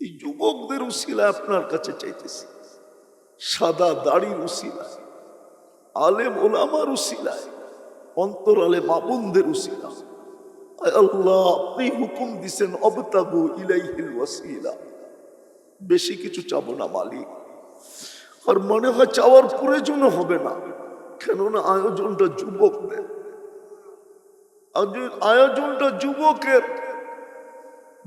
এই যুবকদের উশিলা আপনার কাছে চাইতেছি। সাদা দাড়ির উসিলায় আলেম ওলামার উসিলায় অন্তরালে মাবুনদের উসিলা। আয় আল্লাহ, আপনি হুকুম দিছেন, অবতাবু ইলাইহিল ওয়াসিলা। বেশি কিছু চাবো না মালিক। আর মনে হয় চাওয়ার প্রয়োজন হবে না। কেননা আয়োজনটা যুবকদের। আয়োজন- আয়োজনটা যুবকের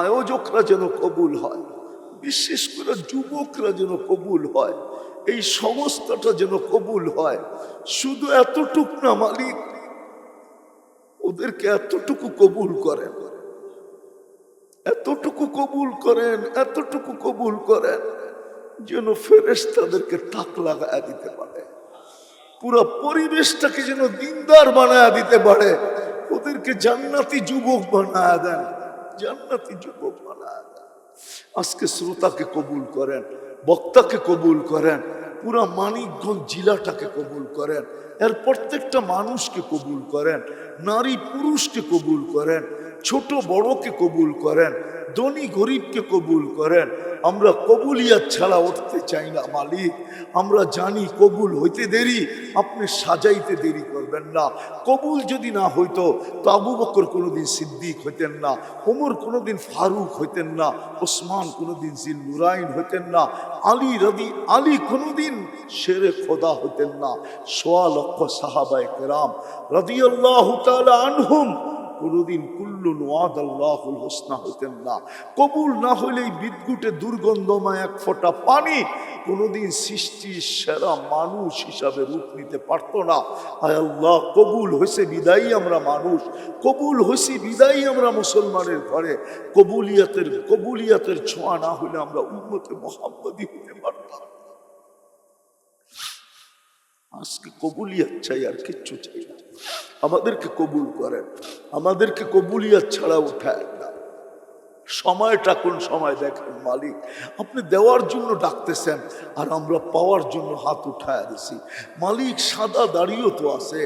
আয়োজকরা যেন কবুল হয়, বিশেষ করে যুবকরা যেন কবুল হয়, এই সমস্তটা যেন কবুল হয়। শুধু এতটুক না মালিক, ওদেরকে এতটুকু কবুল করেন। এতটুকু কবুল করেন, এতটুকু কবুল করেন, যেন ফেরেস তাদেরকে তাক লাগায় দিতে পারে। পুরো পরিবেশটাকে যেন দিনদার বানায় দিতে পারে, ওদেরকে জান্নাতি যুবক বানায় দেন। জান্নাতি যুবক বানায় আজকে শ্রোতাকে কবুল করেন, বক্তাকে কবুল করেন, পুরা মানিকগঞ্জ জেলাটাকে কবুল করেন, এর প্রত্যেকটা মানুষকে কবুল করেন, নারী পুরুষকে কবুল করেন। ছোট বড়কে কবুল করেন, ধনী গরিবকে কবুল করেন। আমরা কবুলিয়াত ছাড়া উঠতে চাই না, মালিক। আমরা জানি কবুল হইতে দেরি, আপনি সাজাইতে দেরি করবেন না। কবুল যদি না হইতো, তো আবু বকর কোনোদিন সিদ্দিক হইতেন না, ওমর কোনোদিন ফারুক হইতেন না, ওসমান কোনোদিন জিল নুরাইন হইতেন না, আলী রদি আলী কোনোদিন শেরে খোদা হইতেন না। সোয়া লক্ষ সাহাবায়ে কেরাম রাদিয়াল্লাহু তাআলা আনহুম কোনোদিন কুল্লু নোয়াদ আল্লাহুল হোসনা হতেন না। কবুল না হলেই বিদ্যুটে দুর্গন্ধময় এক ফোঁটা পানি কোনোদিন সৃষ্টির সেরা মানুষ হিসাবে রূপ নিতে পারতো না। আয় আল্লাহ, কবুল হয়েছে বিদায়ী আমরা মানুষ। কবুল হয়েছি বিদায়ী আমরা মুসলমানের ঘরে। কবুলিয়াতের কবুলিয়াতের ছোঁয়া না হলে আমরা উন্মতে মোহাম্মদী আজকে কবুলিয়াত চাই, আর কিচ্ছু চাই না। আমাদেরকে কবুল করেন, আমাদেরকে কবুলিয়াত ছাড়া উঠায় না। সময়টা কোন সময় দেখেন মালিক, আপনি দেওয়ার জন্য ডাকতেছেন, আর আমরা পাওয়ার জন্য হাত উঠায় দিছি। মালিক সাদা দাড়িও তো আছে,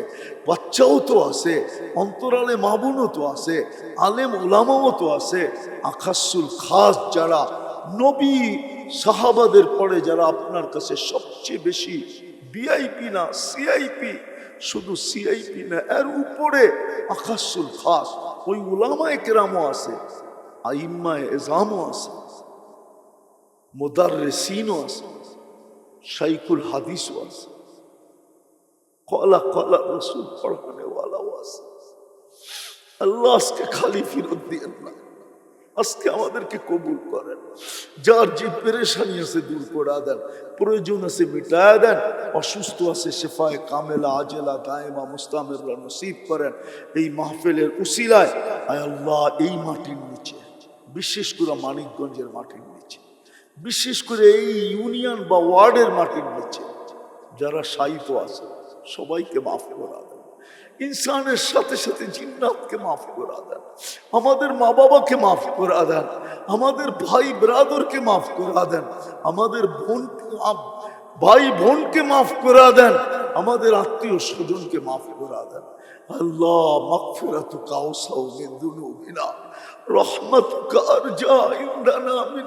বাচ্চাও তো আছে, অন্তরালে মাবুনও তো আছে, আলেম ওলামাও তো আছে। আকাশুল খাস যারা নবী সাহাবাদের পরে যারা আপনার কাছে সবচেয়ে বেশি ভিআইপি না সিআইপি শুধু সিআইপি না, এর উপরে আকাশুল খাস, ওই উলামায়ে কেরামও আছে, আইম্মায় এজামও আছে মোদারসিনও আছে শাইকুল হাদিসও আছে, কলা কলা রসুল পড়ানেওয়ালাও আছে। আল্লাহ আজকে খালি ফিরত দিয়েন না। আজকে আমাদেরকে কবুল করেন। যার যে পেরেশানি আছে দূর করা দেন, প্রয়োজন আছে মিটায় দেন, অসুস্থ আছে শেফায় কামেলা, আজেলা, দায়মা, মুস্তামেররা নসিব করেন। এই মাহফিলের উসিলায় আয় আল্লাহ এই মাটির নিচে, বিশেষ করে মানিকগঞ্জের মাটির নিচে, বিশেষ করে এই ইউনিয়ন বা ওয়ার্ডের মাটির নিচে, যারা সাহিত্য আছে, সবাইকে মাফ করা। ইনসানের সাথে সাথে জিন্নাতকে মাফ করা দেন, আমাদের মা বাবাকে মাফ করা দেন, আমাদের ভাই ব্রাদরকে মাফ করা দেন, আমাদের বোন, ভাই বোনকে মাফ করা দেন, আমাদের আত্মীয় স্বজনকে মাফ করা দেন আল্লাহ মাগফিরাতুকা আওসাউ মিন দুনুবিনা, রহমাতুকা আরজা ইনদানা মিন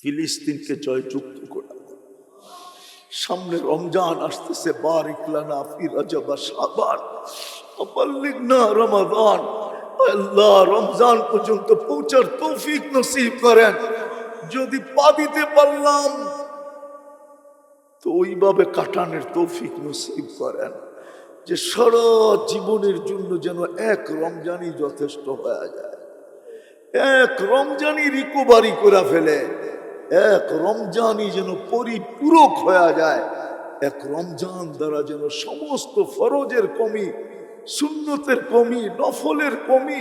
ফিলিস্তিনকে জয়যুক্ত করে। সামনে রমজান আসতেছে, বারিক লানা ফি রজব রমাদান। আল্লাহ, রমজান পর্যন্ত পৌঁছার তৌফিক নসিব করেন। যদি পা দিতে পারলাম, তো ওইভাবে কাটানোর তৌফিক নসিব করেন। যে সারা জীবনের জন্য যেন এক রমজানই যথেষ্ট হয়ে যায়। এক রমজানই রিকোভারি করে ফেলে। এক রমজানই যেন পরিপূরক হয়ে যায়, এক রমজান দ্বারা যেন সমস্ত ফরজের কমি, সুন্নতের কমি, নফলের কমি,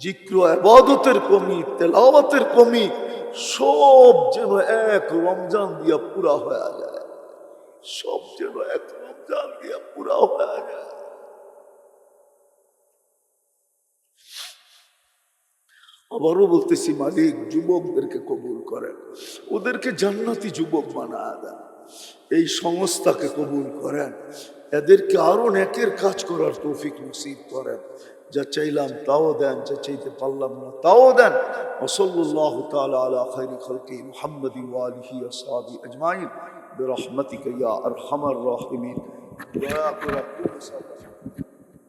জিক্র, আবাদতের কমি, তেলাওয়াতের কমি, সব যেন এক রমজান দিয়া পুরা হয়ে যায়। সব যেন এক রমজান দিয়া পুরা আবারও বলতেছি মালিক যুবকদেরকে কবুল করেন ওদেরকে জান্নাতি যুবক বানা দেন এই সংস্থাকে কবুল করেন এদেরকে আরো নেকের কাজ করার তৌফিক নসিব করেন যা চাইলাম তাও দেন যা চাইতে পারলাম না তাও দেন ওসল্লাহ তাআলা আলা খাইরি খালকি মুহাম্মদি ওয়ালিহি আসহাবি আজমাইন برحمتك يا ارحم الراحمين দয়া করে আপনি